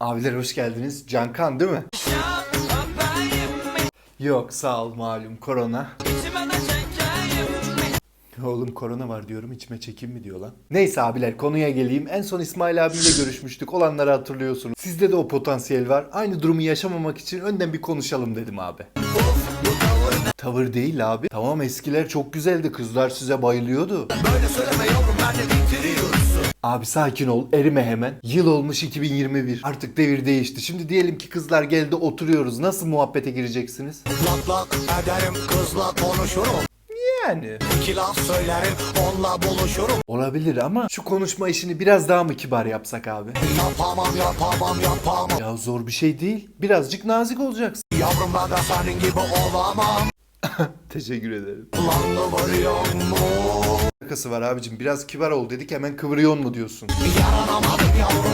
Abiler hoş geldiniz. Cankan değil mi? Yok sağ ol malum korona. Oğlum korona var diyorum içime çekim mi diyor lan. Neyse abiler konuya geleyim. En son İsmail abiyle görüşmüştük. Olanları hatırlıyorsunuz. Sizde de o potansiyel var. Aynı durumu yaşamamak için önden bir konuşalım dedim abi. Tavır değil abi. Tamam eskiler çok güzeldi. Kızlar size bayılıyordu. Abi sakin ol erime hemen. Yıl olmuş 2021. Artık devir değişti. Şimdi diyelim ki kızlar geldi oturuyoruz. Nasıl muhabbete gireceksiniz? Lak lak ederim kızla konuşurum Yani. İki laf söylerim onunla buluşurum Olabilir ama şu konuşma işini biraz daha mı kibar yapsak abi? Yapamam yapamam yapamam Ya zor bir şey değil. Birazcık nazik olacaksın. Yavrum ben de senin gibi olamam Teşekkür ederim. Lan kıvırıyor mu? Şakası var abicim. Biraz kibar ol dedik hemen kıvırıyorsun mu diyorsun? Yaranamadım yavrum